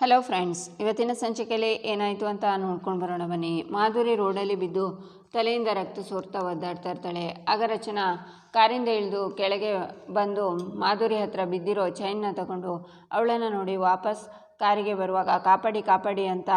Hello friends ಇವತ್ತಿನ ಸಂಚಿಕೆಯಲ್ಲಿ ಏನಾಯಿತು ಅಂತ ನೋಡ್ಕೊಂಡು ಬರೋಣ ಬನ್ನಿ. ಮಾಧುರಿ ರೋಡಲ್ಲಿ ಬಿದ್ದು ತಲೆಯಿಂದ ರಕ್ತ ಸೋರ್ತಾ ಒದ್ದಾಡ್ತಾ ಇರ್ತಾಳೆ. ಆಗ ರಚನಾ ಕಾರಿಂದ ಇಳಿದು ಕೆಳಗೆ ಬಂದು ಮಾಧುರಿ ಹತ್ರ ಬಿದ್ದಿರೋ ಚೈನ್ನ ತಗೊಂಡು ಅವಳನ್ನು ನೋಡಿ ವಾಪಸ್ ಕಾರಿಗೆ ಬರುವಾಗ, ಕಾಪಾಡಿ ಕಾಪಾಡಿ ಅಂತ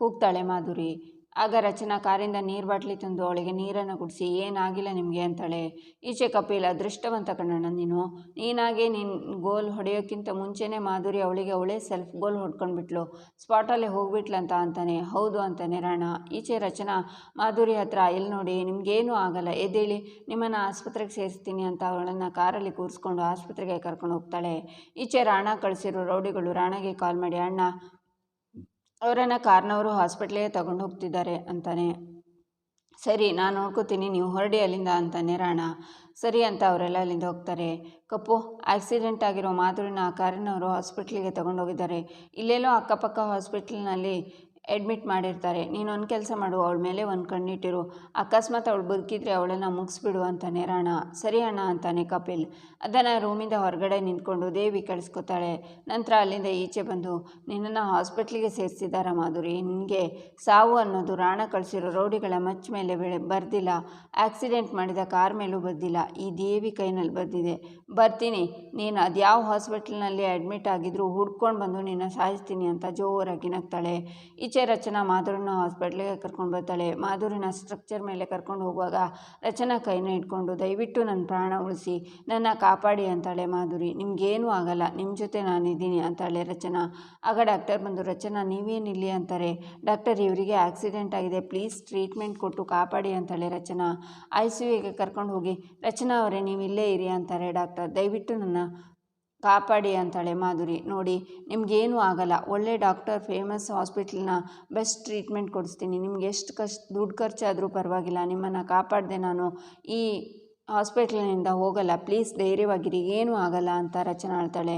ಕೂಗ್ತಾಳೆ ಮಾಧುರಿ. ಆಗ ರಚನಾ ಕಾರಿಂದ ನೀರು ಬಾಟ್ಲಿ ತಂದು ಅವಳಿಗೆ ನೀರನ್ನು ಕುಡಿಸಿ, ಏನಾಗಿಲ್ಲ ನಿಮಗೆ? ಅಂತಾಳೆ. ಈಚೆ ಕಪಿಲ್, ಅದೃಷ್ಟವಂತ ಕಣ್ಣಣ್ಣ ನೀನು. ನೀನಾಗೆ ನಿನ್ನ ಗೋಲ್ ಹೊಡೆಯೋಕ್ಕಿಂತ ಮುಂಚೆನೇ ಮಾಧುರಿ ಅವಳಿಗೆ ಅವಳೇ ಸೆಲ್ಫ್ ಗೋಲ್ ಹೊಡ್ಕೊಂಡ್ಬಿಟ್ಲು. ಸ್ಪಾಟಲ್ಲೇ ಹೋಗ್ಬಿಟ್ಲಂತ ಅಂತಾನೆ. ಹೌದು ಅಂತಾನೆ ರಾಣ. ಈಚೆ ರಚನಾ, ಮಾಧುರಿ ಹತ್ರ ಎಲ್ಲಿ ನೋಡಿ, ನಿಮಗೇನೂ ಆಗಲ್ಲ. ಎದ್ದೇಳಿ, ನಿಮ್ಮನ್ನು ಆಸ್ಪತ್ರೆಗೆ ಸೇರಿಸ್ತೀನಿ ಅಂತ ಅವಳನ್ನು ಕಾರಲ್ಲಿ ಕೂರಿಸ್ಕೊಂಡು ಆಸ್ಪತ್ರೆಗೆ ಕರ್ಕೊಂಡು ಹೋಗ್ತಾಳೆ. ಈಚೆ ರಾಣ ಕಳಿಸಿರೋ ರೌಡಿಗಳು ರಾಣಗೆ ಕಾಲ್ ಮಾಡಿ, ಅಣ್ಣ ಅವರನ್ನು ಕಾರ್ನವರು ಹಾಸ್ಪಿಟ್ಲಿಗೆ ತಗೊಂಡು ಹೋಗ್ತಿದ್ದಾರೆ ಅಂತಾನೆ. ಸರಿ, ನಾನು ನೋಡ್ಕೋತೀನಿ, ನೀವು ಹೊರಡಿ ಅಲ್ಲಿಂದ ಅಂತಾನೆ ರಾಣ. ಸರಿ ಅಂತ ಅವರೆಲ್ಲ ಅಲ್ಲಿಂದ ಹೋಗ್ತಾರೆ. ಕಪ್ಪು, ಆಕ್ಸಿಡೆಂಟ್ ಆಗಿರೋ ಮಾಧುರಿನ ಕಾರಿನವರು ಹಾಸ್ಪಿಟ್ಲಿಗೆ ತಗೊಂಡೋಗಿದ್ದಾರೆ. ಇಲ್ಲೆಲ್ಲೋ ಅಕ್ಕಪಕ್ಕ ಹಾಸ್ಪಿಟ್ಲ್ನಲ್ಲಿ ಅಡ್ಮಿಟ್ ಮಾಡಿರ್ತಾರೆ. ನೀನು ಒಂದು ಕೆಲಸ ಮಾಡು, ಅವಳ ಮೇಲೆ ಒಂದು ಕಣ್ಣಿಟ್ಟಿರು. ಅಕಸ್ಮಾತ್ ಅವಳು ಬದುಕಿದ್ರೆ ಅವಳನ್ನು ಮುಗಿಸ್ಬಿಡು ಅಂತಾನೆ, ರಾಣ, ಸರಿ ಅಣ್ಣ, ಅಂತಾನೆ ಕಪಿಲ್. ಅದನ್ನು ರೂಮಿಂದ ಹೊರಗಡೆ ನಿಂತ್ಕೊಂಡು ದೇವಿ ಕಳಿಸ್ಕೊತಾಳೆ. ನಂತರ ಅಲ್ಲಿಂದ ಈಚೆ ಬಂದು, ನಿನ್ನನ್ನು ಹಾಸ್ಪಿಟ್ಲಿಗೆ ಸೇರಿಸಿದಾರ ಮಾಧುರಿ, ನಿನಗೆ ಸಾವು ಅನ್ನೋದು ರಾಣ ಕಳಿಸಿರೋ ರೌಡಿಗಳ ಮಚ್ಚ ಮೇಲೆ ಬರ್ದಿಲ್ಲ. ಆಕ್ಸಿಡೆಂಟ್ ಮಾಡಿದ ಕಾರ್ ಮೇಲೂ ಬರ್ದಿಲ್ಲ. ಈ ದೇವಿ ಕೈನಲ್ಲಿ ಬರ್ದಿದೆ. ಬರ್ತೀನಿ. ನೀನು ಅದ್ಯಾವ ಹಾಸ್ಪಿಟ್ಲ್ನಲ್ಲಿ ಅಡ್ಮಿಟ್ ಆಗಿದ್ರು ಹುಡ್ಕೊಂಡು ಬಂದು ನಿನ್ನ ಸಾಯಿಸ್ತೀನಿ, ಅಂತ ಜೋರಾಗಿ ನಗ್ತಾಳೆ. ಈಚೆ ರಚನಾ ಮಾಧುರನ್ನ ಹಾಸ್ಪಿಟ್ಲಿಗೆ ಕರ್ಕೊಂಡು ಬರ್ತಾಳೆ. ಮಾಧುರಿನ ಸ್ಟ್ರಕ್ಚರ್ ಮೇಲೆ ಕರ್ಕೊಂಡು ಹೋಗುವಾಗ ರಚನಾ ಕೈನ ಇಟ್ಕೊಂಡು ದಯವಿಟ್ಟು ನನ್ನ ಪ್ರಾಣ ಉಳಿಸಿ, ನನ್ನ ಕಾಪಾಡಿ ಅಂತಾಳೆ ಮಾಧುರಿ. ನಿಮಗೇನೂ ಆಗಲ್ಲ ನಿಮ್ಮ ಜೊತೆ ನಾನಿದ್ದೀನಿ ಅಂತಾಳೆ ರಚನಾ. ಆಗ ಡಾಕ್ಟರ್ ಬಂದು, ರಚನಾ ನೀವೇನಿಲ್ಲಿ ಅಂತಾರೆ. ಡಾಕ್ಟರ್, ಇವರಿಗೆ ಆಕ್ಸಿಡೆಂಟ್ ಆಗಿದೆ ಪ್ಲೀಸ್ ಟ್ರೀಟ್ಮೆಂಟ್ ಕೊಟ್ಟು ಕಾಪಾಡಿ ಅಂತಾಳೆ ರಚನಾ. ಐ ಸಿ ಯುಗೆ ಕರ್ಕೊಂಡು ಹೋಗಿ, ರಚನಾ ಅವರೇ ನೀವು ಇಲ್ಲೇ ಇರಿ ಅಂತಾರೆ ಡಾಕ್ಟರ್. ದಯವಿಟ್ಟು ನನ್ನ ಕಾಪಾಡಿ ಅಂತಾಳೆ ಮಾಧುರಿ. ನೋಡಿ, ನಿಮಗೇನೂ ಆಗಲ್ಲ. ಒಳ್ಳೆ ಡಾಕ್ಟರ್, ಫೇಮಸ್ ಹಾಸ್ಪಿಟ್ಲನ್ನ ಬೆಸ್ಟ್ ಟ್ರೀಟ್ಮೆಂಟ್ ಕೊಡಿಸ್ತೀನಿ. ನಿಮ್ಗೆ ಎಷ್ಟು ಕಷ್ಟ ದುಡ್ಡು ಖರ್ಚಾದರೂ ಪರವಾಗಿಲ್ಲ. ನಿಮ್ಮನ್ನು ಕಾಪಾಡಿದೆ ನಾನು ಈ ಹಾಸ್ಪಿಟ್ಲಿನಿಂದ ಹೋಗಲ್ಲ. ಪ್ಲೀಸ್ ಧೈರ್ಯವಾಗಿರಿ. ಏನೂ ಆಗಲ್ಲ ಅಂತ ರಚನಾ ಹೇಳ್ತಾಳೆ.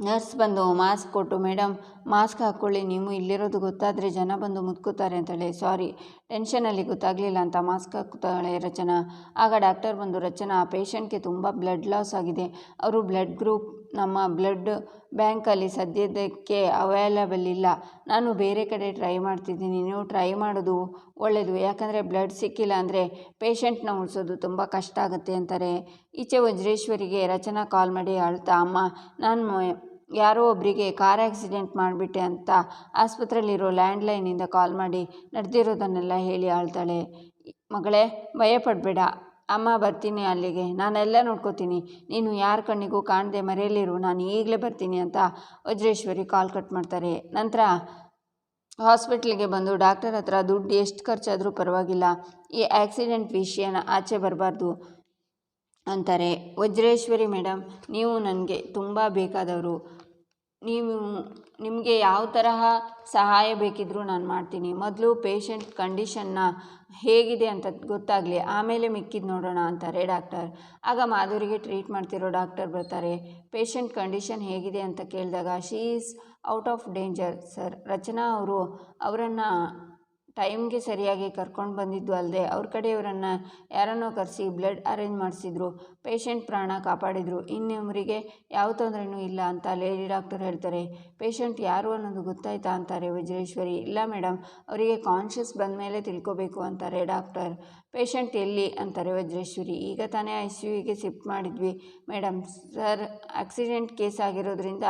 ನರ್ಸ್ ಬಂದು ಮಾಸ್ಕ್ ಕೊಟ್ಟು ಮೇಡಮ್ ಮಾಸ್ಕ್ ಹಾಕ್ಕೊಳ್ಳಿ. ನೀವು ಇಲ್ಲಿರೋದು ಗೊತ್ತಾದರೆ ಜನ ಬಂದು ಮುತ್ಕೋತಾರೆ ಅಂತೇಳಿ. ಸಾರಿ ಟೆನ್ಷನಲ್ಲಿ ಗೊತ್ತಾಗಲಿಲ್ಲ ಅಂತ ಮಾಸ್ಕ್ ಹಾಕ್ತಾಳೆ ರಚನಾ. ಆಗ ಡಾಕ್ಟರ್ ಬಂದು, ರಚನಾ ಆ ಪೇಷಂಟ್ಗೆ ತುಂಬ ಬ್ಲಡ್ ಲಾಸ್ ಆಗಿದೆ. ಅವರು ಬ್ಲಡ್ ಗ್ರೂಪ್ ನಮ್ಮ ಬ್ಲಡ್ ಬ್ಯಾಂಕಲ್ಲಿ ಸದ್ಯದಕ್ಕೆ ಅವೈಲಬಲ್ ಇಲ್ಲ. ನಾನು ಬೇರೆ ಕಡೆ ಟ್ರೈ ಮಾಡ್ತಿದ್ದೀನಿ. ನೀವು ಟ್ರೈ ಮಾಡೋದು ಒಳ್ಳೆಯದು ಯಾಕಂದರೆ ಬ್ಲಡ್ ಸಿಕ್ಕಿಲ್ಲ ಅಂದರೆ ಪೇಷಂಟ್ನ ಉಳಿಸೋದು ತುಂಬ ಕಷ್ಟ ಆಗುತ್ತೆ ಅಂತಾರೆ. ಈಚೆ ವಜ್ರೇಶ್ವರಿಗೆ ರಚನಾ ಕಾಲ್ ಮಾಡಿ ಅಳ್ತಾ, ಅಮ್ಮ, ನಾನು ಯಾರೋ ಒಬ್ಬರಿಗೆ ಕಾರ್ ಆಕ್ಸಿಡೆಂಟ್ ಮಾಡಿಬಿಟ್ಟೆ ಅಂತ ಆಸ್ಪತ್ರೆಯಲ್ಲಿರೋ ಲ್ಯಾಂಡ್ಲೈನಿಂದ ಕಾಲ್ ಮಾಡಿ ನಡೆದಿರೋದನ್ನೆಲ್ಲ ಹೇಳಿ ಆಳ್ತಾಳೆ. ಮಗಳೇ, ಭಯಪಡಬೇಡ. ಅಮ್ಮ, ಬರ್ತೀನಿ ಅಲ್ಲಿಗೆ. ನಾನೆಲ್ಲ ನೋಡ್ಕೋತೀನಿ. ನೀನು ಯಾರ ಕಣ್ಣಿಗೂ ಕಾಣದೆ ಮರೆಯಲಿರು ನಾನು ಈಗಲೇ ಬರ್ತೀನಿ ಅಂತ ವಜ್ರೇಶ್ವರಿ ಕಾಲ್ ಕಟ್ ಮಾಡ್ತಾರೆ. ನಂತರ ಹಾಸ್ಪಿಟ್ಲಿಗೆ ಬಂದು ಡಾಕ್ಟರ್ ಹತ್ರ ದುಡ್ಡು ಎಷ್ಟು ಖರ್ಚಾದರೂ ಪರವಾಗಿಲ್ಲ. ಈ ಆಕ್ಸಿಡೆಂಟ್ ವಿಷಯನ ಆಚೆ ಬರಬಾರ್ದು ಅಂತಾರೆ. ವಜ್ರೇಶ್ವರಿ ಮೇಡಮ್ ನೀವು ನನಗೆ ತುಂಬ ಬೇಕಾದವರು. ನೀವು ನಿಮಗೆ ಯಾವ ತರಹ ಸಹಾಯ ಬೇಕಿದ್ದರೂ ನಾನು ಮಾಡ್ತೀನಿ. ಮೊದಲು ಪೇಷಂಟ್ ಕಂಡೀಷನ್ನ ಹೇಗಿದೆ ಅಂತ ಗೊತ್ತಾಗಲಿ, ಆಮೇಲೆ ಮಿಕ್ಕಿದ್ದು ನೋಡೋಣ ಅಂತಾರೆ ಡಾಕ್ಟರ್. ಆಗ ಮಾಧುರಿಗೆ ಟ್ರೀಟ್ ಮಾಡ್ತಿರೋ ಡಾಕ್ಟರ್ ಬರ್ತಾರೆ ಪೇಷಂಟ್ ಕಂಡೀಷನ್ ಹೇಗಿದೆ ಅಂತ ಕೇಳಿದಾಗ she is out of danger sir Rachana ಅವರು ಅವರನ್ನು ಟೈಮ್ಗೆ ಸರಿಯಾಗಿ ಕರ್ಕೊಂಡು ಬಂದಿದ್ದು ಅಲ್ಲದೆ ಅವ್ರ ಕಡೆಯವರನ್ನು ಯಾರನ್ನೋ ಕರೆಸಿ ಬ್ಲಡ್ ಅರೇಂಜ್ ಮಾಡಿಸಿದ್ರು, ಪೇಷಂಟ್ ಪ್ರಾಣ ಕಾಪಾಡಿದರು. ಇನ್ನೊಬ್ಬರಿಗೆ ಯಾವ ತೊಂದರೆನೂ ಇಲ್ಲ ಅಂತ ಲೇಡಿ ಡಾಕ್ಟರ್ ಹೇಳ್ತಾರೆ. ಪೇಷಂಟ್ ಯಾರು ಅನ್ನೋದು ಗೊತ್ತಾಯ್ತಾ ಅಂತಾರೆ ವಜ್ರೇಶ್ವರಿ. ಇಲ್ಲ ಮೇಡಮ್ ಅವರಿಗೆ ಕಾನ್ಷಿಯಸ್ ಬಂದ ಮೇಲೆ ತಿಳ್ಕೊಬೇಕು ಅಂತಾರೆ ಡಾಕ್ಟರ್. ಪೇಷಂಟ್ ಎಲ್ಲಿ ಅಂತಾರೆ ವಜ್ರೇಶ್ವರಿ. ಈಗ ತಾನೇ ಐ ಸಿ ಯುಗೆ ಶಿಫ್ಟ್ ಮಾಡಿದ್ವಿ. ಮೇಡಮ್ ಸರ್, ಆಕ್ಸಿಡೆಂಟ್ ಕೇಸ್ ಆಗಿರೋದ್ರಿಂದ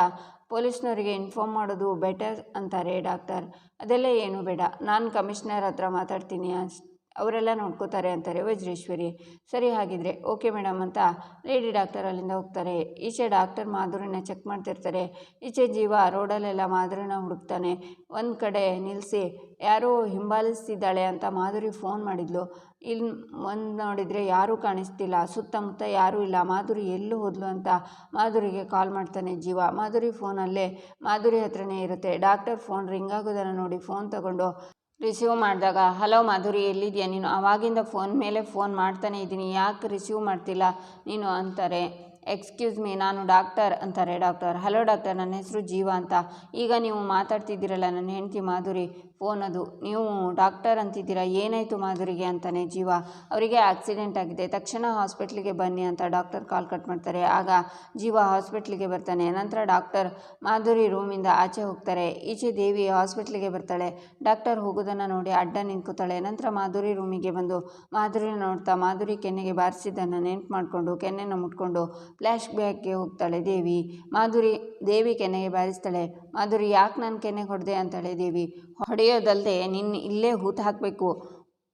ಪೊಲೀಸ್ನವರಿಗೆ ಇನ್ಫಾರ್ಮ್ ಮಾಡೋದು ಬೆಟರ್ ಅಂತಾರೆ ಡಾಕ್ಟರ್ ಅದೆಲ್ಲ ಏನು ಬೇಡ. ನಾನು ಕಮಿಷ್ನರ್ ಹತ್ರ ಮಾತಾಡ್ತೀನಿ ಅಸ್ ಅವರೆಲ್ಲ ನೋಡ್ಕೋತಾರೆ ಅಂತಾರೆ, ವಜ್ರೇಶ್ವರಿ. ಸರಿ ಹಾಗಿದ್ರೆ, ಓಕೆ ಮೇಡಮ್ ಅಂತ ಲೇಡಿ ಡಾಕ್ಟರ್ ಅಲ್ಲಿಂದ ಹೋಗ್ತಾರೆ. ಈಚೆ ಡಾಕ್ಟರ್ ಮಾಧುರಿನ ಚೆಕ್ ಮಾಡ್ತಿರ್ತಾರೆ. ಈಚೆ ಜೀವ ರೋಡಲ್ಲೆಲ್ಲ ಮಾಧುರಿನ ಹುಡುಕ್ತಾನೆ. ಒಂದು ಕಡೆ ನಿಲ್ಲಿಸಿ ಯಾರೋ ಹಿಂಬಾಲಿಸ್ತಿದ್ದಾಳೆ ಅಂತ ಮಾಧುರಿ ಫೋನ್ ಮಾಡಿದ್ಲು. ಇಲ್ಲಿ ಒಂದು ನೋಡಿದರೆ ಯಾರೂ ಕಾಣಿಸ್ತಿಲ್ಲ, ಸುತ್ತಮುತ್ತ ಯಾರೂ ಇಲ್ಲ. ಮಾಧುರಿ ಎಲ್ಲೂ ಹೋದ್ಲು ಅಂತ ಮಾಧುರಿಗೆ ಕಾಲ್ ಮಾಡ್ತಾನೆ ಜೀವ. ಮಾಧುರಿ ಫೋನಲ್ಲೇ ಮಾಧುರಿ ಹತ್ರನೇ ಇರುತ್ತೆ. ಡಾಕ್ಟರ್ ಫೋನ್ ರಿಂಗ್ ಆಗೋದನ್ನು ನೋಡಿ ಫೋನ್ ತಗೊಂಡು ರಿಸೀವ್ ಮಾಡಿದಾಗ ಹಲೋ ಮಾಧುರಿ ಎಲ್ಲಿದೆಯಾ ನೀನು ಆವಾಗಿಂದ ಫೋನ್ ಮೇಲೆ ಫೋನ್ ಮಾಡ್ತಾನೆ ಇದ್ದೀನಿ. ಯಾಕೆ ರಿಸೀವ್ ಮಾಡ್ತಿಲ್ಲ? ನೀನು ಅಂತಾರೆ ಎಕ್ಸ್ಕ್ಯೂಸ್ ಮೀ ನಾನು ಡಾಕ್ಟರ್ ಅಂತಾರೆ ಡಾಕ್ಟರ್. ಹಲೋ ಡಾಕ್ಟರ್, ನನ್ನ ಹೆಸರು ಜೀವ ಅಂತ. ಈಗ ನೀವು ಮಾತಾಡ್ತಿದ್ದೀರಲ್ಲ, ನನ್ನ ಹೆಂಡತಿ ಮಾಧುರಿ. ಫೋನ್ ನೀವು ಡಾಕ್ಟರ್ ಅಂತಿದ್ದೀರಾ? ಏನಾಯಿತು ಮಾಧುರಿಗೆ ಅಂತಾನೆ ಜೀವ. ಅವರಿಗೆ ಆಕ್ಸಿಡೆಂಟ್ ಆಗಿದೆ. ತಕ್ಷಣ ಹಾಸ್ಪಿಟ್ಲಿಗೆ ಬನ್ನಿ ಅಂತ ಡಾಕ್ಟರ್ ಕಾಲ್ ಕಟ್ ಮಾಡ್ತಾರೆ. ಆಗ ಜೀವ ಹಾಸ್ಪಿಟ್ಲಿಗೆ ಬರ್ತಾನೆ. ನಂತರ ಡಾಕ್ಟರ್ ಮಾಧುರಿ ರೂಮಿಂದ ಆಚೆ ಹೋಗ್ತಾರೆ. ಈಚೆ ದೇವಿ ಹಾಸ್ಪಿಟ್ಲಿಗೆ ಬರ್ತಾಳೆ. ಡಾಕ್ಟರ್ ಹೋಗೋದನ್ನು ನೋಡಿ ಅಡ್ಡ ನಿಂತ್ಕೋತಾಳೆ. ನಂತರ ಮಾಧುರಿ ರೂಮಿಗೆ ಬಂದು ಮಾಧುರಿನ ನೋಡ್ತಾ ಮಾಧುರಿ ಕೆನ್ನೆಗೆ ಬಾರಿಸಿದ್ದನ್ನು ನೆನ್ಪು ಮಾಡಿಕೊಂಡು ಕೆನ್ನೆನ ಮುಟ್ಕೊಂಡು ಫ್ಲ್ಯಾಶ್ ಬ್ಯಾಗ್ಗೆ ಹೋಗ್ತಾಳೆ ದೇವಿ. ಮಾಧುರಿ ದೇವಿ ಕೆನ್ನೆಗೆ ಬಾರಿಸ್ತಾಳೆ. ಮಾಧುರಿ ಯಾಕೆ ನಾನು ಕೆನೆಗೆ ಹೊಡೆದೆ ಅಂತಾಳೆ ದೇವಿ ಹೊಡೆಯೋದಲ್ಲದೆ ನಿನ್ನ ಇಲ್ಲೇ ಹೂತು ಹಾಕಬೇಕು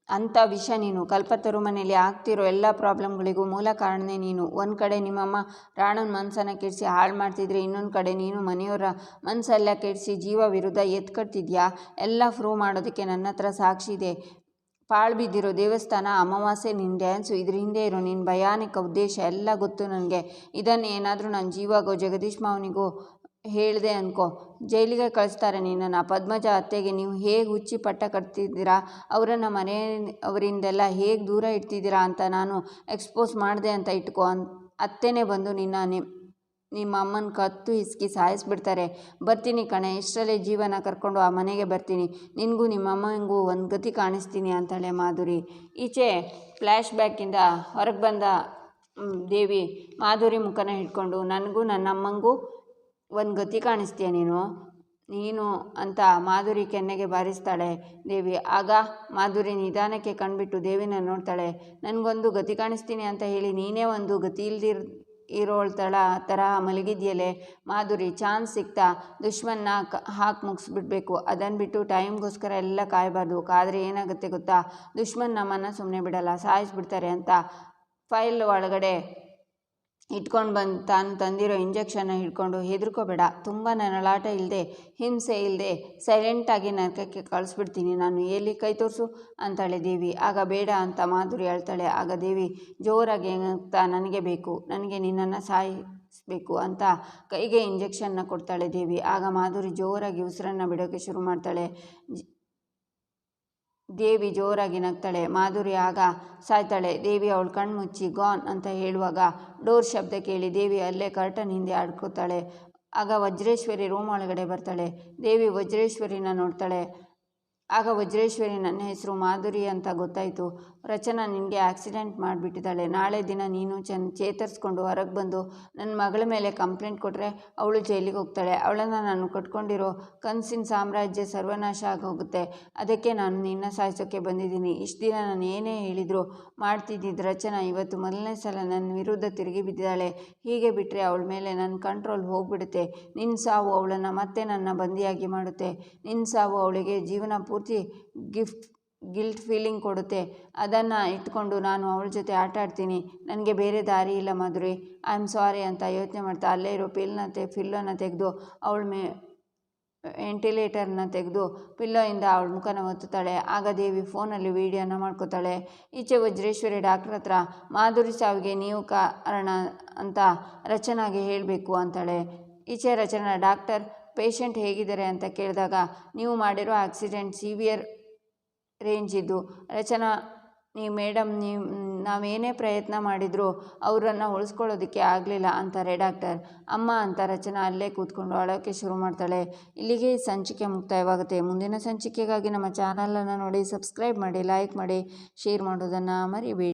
ಅಂಥ ವಿಷ ನೀನು. ಕಲ್ಪತರು ಮನೆಯಲ್ಲಿ ಆಗ್ತಿರೋ ಎಲ್ಲ ಪ್ರಾಬ್ಲಮ್ಗಳಿಗೂ ಮೂಲ ಕಾರಣನೇ ನೀನು. ಒಂದು ಕಡೆ ನಿಮ್ಮಮ್ಮ ರಾಣನ ಮನಸ್ಸನ್ನು ಕೆಡಿಸಿ ಹಾಳು ಮಾಡ್ತಿದ್ರೆ ಇನ್ನೊಂದು ಕಡೆ ನೀನು ಮನೆಯವರ ಮನಸ್ಸೆಲ್ಲ ಕೆಡಿಸಿ ಜೀವ ವಿರುದ್ಧ ಎತ್ಕಟ್ತಿದ್ಯಾ ಎಲ್ಲ ಪ್ರೂವ್ ಮಾಡೋದಕ್ಕೆ ನನ್ನ ಹತ್ರ ಸಾಕ್ಷಿ ಇದೆ. ಪಾಳು ಬಿದ್ದಿರೋ ದೇವಸ್ಥಾನ ಅಮಾವಾಸ್ಯೆ ನಿನ್ನ ಡ್ಯಾನ್ಸು ಇದ್ರ ಹಿಂದೆ ಇರೋ. ನಿನ್ನ ಭಯಾನಕ ಉದ್ದೇಶ ಎಲ್ಲ ಗೊತ್ತು ನನಗೆ. ಇದನ್ನು ಏನಾದರೂ ನನ್ನ ಜೀವಾಗೋ ಜಗದೀಶ್ ಮಾವನಿಗೂ ಹೇಳಿದೆ ಅನ್ಕೋ. ಜೈಲಿಗೆ ಕಳಿಸ್ತಾರೆ ನಿನ್ನನ್ನು. ಪದ್ಮಜ ಅತ್ತೆಗೆ ನೀವು ಹೇಗೆ ಹುಚ್ಚಿ ಪಟ್ಟ ಕಟ್ತಿದ್ದೀರಾ? ಅವರನ್ನು ಮನೆ ಅವರಿಂದೆಲ್ಲ ಹೇಗೆ ದೂರ ಇಡ್ತಿದ್ದೀರಾ ಅಂತ ನಾನು ಎಕ್ಸ್ಪೋಸ್ ಮಾಡಿದೆ ಅಂತ ಇಟ್ಕೋ. ಅನ್, ಅತ್ತೆನೇ ಬಂದು ನಿನ್ನ ನಿಮ್ಮ ನಿಮ್ಮ ಅಮ್ಮನ ಕತ್ತು ಹಿಸ್ಕಿ ಸಾಯಿಸ್ಬಿಡ್ತಾರೆ. ಬರ್ತೀನಿ ಕಣೆ. ಇಷ್ಟರಲ್ಲೇ ಜೀವನ ಕರ್ಕೊಂಡು ಆ ಮನೆಗೆ ಬರ್ತೀನಿ. ನಿನಗೂ ನಿಮ್ಮ ಅಮ್ಮನಿಗೂ ಒಂದು ಗತಿ ಕಾಣಿಸ್ತೀನಿ ಅಂತಾಳೆ ಮಾಧುರಿ. ಈಚೆ ಫ್ಲ್ಯಾಶ್ ಬ್ಯಾಕಿಂದ ಹೊರಗೆ ಬಂದ ದೇವಿ ಮಾಧುರಿ ಮುಖನ ಹಿಡ್ಕೊಂಡು, ನನಗೂ ನನ್ನ ಅಮ್ಮಂಗೂ ಒಂದು ಗತಿ ಕಾಣಿಸ್ತೀಯ ನೀನು? ನೀನು ಅಂತ ಮಾಧುರಿ ಕೆನ್ನೆಗೆ ಬಾರಿಸ್ತಾಳೆ. ದೇವಿ, ಆಗ ಮಾಧುರಿ ನಿಧಾನಕ್ಕೆ ಕಣ್ಬಿಟ್ಟು ದೇವಿನ ನೋಡ್ತಾಳೆ. ನನಗೊಂದು ಗತಿ ಕಾಣಿಸ್ತೀನಿ ಅಂತ ಹೇಳಿ ನೀನೇ ಒಂದು ಗತಿ ಇಲ್ದಿರ್ ಇರೋಳ್ ತಳ ತರಹ ಮಲಗಿದ್ಯಲೆ? ಮಾಧುರಿ, ಚಾನ್ಸ್ ಸಿಗ್ತಾ ದುಶ್ಮನ್ನ ಕ, ಹಾಕಿ ಮುಗಿಸ್ಬಿಡ್ಬೇಕು. ಅದನ್ನು ಬಿಟ್ಟು ಟೈಮ್ಗೋಸ್ಕರ ಎಲ್ಲ ಕಾಯಬಾರ್ದು. ಕಾದರೆ ಏನಾಗುತ್ತೆ ಗೊತ್ತಾ? ದುಶ್ಮನ್ ನಮ್ಮನ್ನು ಸುಮ್ಮನೆ ಬಿಡಲ್ಲ. ಸಾಯಿಸ್ಬಿಡ್ತಾರೆ ಅಂತ ಫೈಲ್ ಒಳಗಡೆ ಇಟ್ಕೊಂಡು ಬಂದು ತಾನು ತಂದಿರೋ ಇಂಜೆಕ್ಷನ್ನ ಹಿಡ್ಕೊಂಡು ಹೆದರ್ಕೋಬೇಡ. ತುಂಬ ನರಳಾಟ ಇಲ್ಲದೆ ಹಿಂಸೆ ಇಲ್ಲದೆ ಸೈಲೆಂಟಾಗಿ ನರಕಕ್ಕೆ ಕಳಿಸ್ಬಿಡ್ತೀನಿ. ನಾನು ಎಲ್ಲಿ ಕೈ ತೋರಿಸು? ಅಂತಾಳೆ ದೇವಿ. ಆಗ ಬೇಡ ಅಂತ ಮಾಧುರಿ ಹೇಳ್ತಾಳೆ. ಆಗ ದೇವಿ, ಜೋರಾಗಿ ಅಂತ ನನಗೆ ಬೇಕು. ನನಗೆ ನಿನ್ನನ್ನು ಸಾಯಿಸಬೇಕು ಅಂತ ಕೈಗೆ ಇಂಜೆಕ್ಷನ್ನ ಕೊಡ್ತಾಳೆ ದೇವಿ. ಆಗ ಮಾಧುರಿ ಜೋರಾಗಿ ಉಸಿರನ್ನು ಬಿಡೋಕ್ಕೆ ಶುರು ಮಾಡ್ತಾಳೆ. ದೇವಿ ಜೋರಾಗಿ ನಗ್ತಾಳೆ. ಮಾಧುರಿ ಆಗ ಸಾಯ್ತಾಳೆ. ದೇವಿ ಅವಳು ಕಣ್ಣು ಮುಚ್ಚಿ ಗಾನ್ ಅಂತ ಹೇಳುವಾಗ ಡೋರ್ ಶಬ್ದ ಕೇಳಿ ದೇವಿ ಅಲ್ಲೇ ಕರ್ಟನ್ ಹಿಂದೆ ಆಡ್ಕೋತಾಳೆ ಆಗ ವಜ್ರೇಶ್ವರಿ ರೂಮ್ ಒಳಗಡೆ ಬರ್ತಾಳೆ. ದೇವಿ ವಜ್ರೇಶ್ವರಿನ ನೋಡ್ತಾಳೆ. ಆಗ ವಜ್ರೇಶ್ವರಿ ನನ್ನ ಹೆಸರು ಮಾಧುರಿ ಅಂತ ಗೊತ್ತಾಯಿತು. ರಚನಾ ನಿನಗೆ ಆಕ್ಸಿಡೆಂಟ್ ಮಾಡಿಬಿಟ್ಟಿದ್ದಾಳೆ. ನಾಳೆ ದಿನ ನೀನು ಚೆನ್ನ ಚೇತರಿಸ್ಕೊಂಡು ಹೊರಗೆ ಬಂದು ನನ್ನ ಮಗಳ ಮೇಲೆ ಕಂಪ್ಲೇಂಟ್ ಕೊಟ್ಟರೆ ಅವಳು ಜೈಲಿಗೆ ಹೋಗ್ತಾಳೆ. ಅವಳನ್ನು ನಾನು ಕಟ್ಕೊಂಡಿರೋ ಕನಸಿನ ಸಾಮ್ರಾಜ್ಯ ಸರ್ವನಾಶ ಆಗೋಗುತ್ತೆ. ಅದಕ್ಕೆ ನಾನು ನಿನ್ನ ಸಾಯಿಸೋಕ್ಕೆ ಬಂದಿದ್ದೀನಿ. ಇಷ್ಟು ದಿನ ನಾನು ಏನೇ ಹೇಳಿದರೂ ಮಾಡ್ತಿದ್ದಿದ್ದು ರಚನಾ ಇವತ್ತು ಮೊದಲನೇ ಸಲ ನನ್ನ ವಿರುದ್ಧ ತಿರುಗಿ ಬಿದ್ದಿದ್ದಾಳೆ. ಹೀಗೆ ಬಿಟ್ಟರೆ ಅವಳ ಮೇಲೆ ನನ್ನ ಕಂಟ್ರೋಲ್ ಹೋಗ್ಬಿಡುತ್ತೆ. ನಿನ್ನ ಸಾವು ಅವಳನ್ನು ಮತ್ತೆ ನನ್ನ ಬಂದಿಯಾಗಿ ಮಾಡುತ್ತೆ. ನಿನ್ನ ಸಾವು ಅವಳಿಗೆ ಜೀವನ ಪೂರ್ತಿ ಗಿಫ್ಟ್, ಗಿಲ್ಟ್ ಫೀಲಿಂಗ್ ಕೊಡುತ್ತೆ. ಅದನ್ನು ಇಟ್ಕೊಂಡು ನಾನು ಅವಳ ಜೊತೆ ಆಟ ಆಡ್ತೀನಿ. ನನಗೆ ಬೇರೆ ದಾರಿ ಇಲ್ಲ ಮಾಧುರಿ. ಐ ಆಮ್ ಸಾರಿ ಅಂತ ಯೋಚನೆ ಮಾಡ್ತಾ ಅಲ್ಲೇ ಇರೋ ಪಿಲ್ನ ತೆ ಫಿಲ್ಲನ್ನು ತೆಗೆದು ಅವಳ ಮೇ ವೆಂಟಿಲೇಟರ್ನ ತೆಗೆದು ಪಿಲ್ಲೋಯಿಂದ ಅವಳ ಮುಖನ ಒತ್ತುತ್ತಾಳೆ. ಆಗ ದೇವಿ ಫೋನಲ್ಲಿ ವೀಡಿಯೋನ ಮಾಡ್ಕೋತಾಳೆ. ಈಚೆ ವಜ್ರೇಶ್ವರಿ ಡಾಕ್ಟರ್ ಹತ್ರ, ಮಾಧುರಿ ಸಾವಿಗೆ ನೀವು ಕಾರಣ ಅಂತ ರಚನಾಗೆ ಹೇಳಬೇಕು ಅಂತಾಳೆ. ಈಚೆ ರಚನಾ, ಡಾಕ್ಟರ್ ಪೇಷಂಟ್ ಹೇಗಿದ್ದಾರೆ ಅಂತ ಕೇಳಿದಾಗ, ನೀವು ಮಾಡಿರೋ ಆಕ್ಸಿಡೆಂಟ್ ಸಿವಿಯರ್ ರೇಂಜ್ ಇದ್ದು ರಚನಾ ನೀವು ಮೇಡಮ್ ನೀವು ನಾವೇನೇ ಪ್ರಯತ್ನ ಮಾಡಿದರೂ ಅವರನ್ನು ಉಳಿಸ್ಕೊಳ್ಳೋದಕ್ಕೆ ಆಗಲಿಲ್ಲ ಅಂತಾರೆ ಡಾಕ್ಟರ್ ಅಮ್ಮ ಅಂತ ರಚನಾ ಅಲ್ಲೇ ಕೂತ್ಕೊಂಡು ಅಳೋಕ್ಕೆ ಶುರು ಮಾಡ್ತಾಳೆ. ಇಲ್ಲಿಗೆ ಸಂಚಿಕೆ ಮುಕ್ತಾಯವಾಗುತ್ತೆ. ಮುಂದಿನ ಸಂಚಿಕೆಗಾಗಿ ನಮ್ಮ ಚಾನಲನ್ನು ನೋಡಿ, ಸಬ್ಸ್ಕ್ರೈಬ್ ಮಾಡಿ, ಲೈಕ್ ಮಾಡಿ, ಶೇರ್ ಮಾಡೋದನ್ನು ಮರಿಬೇಡಿ.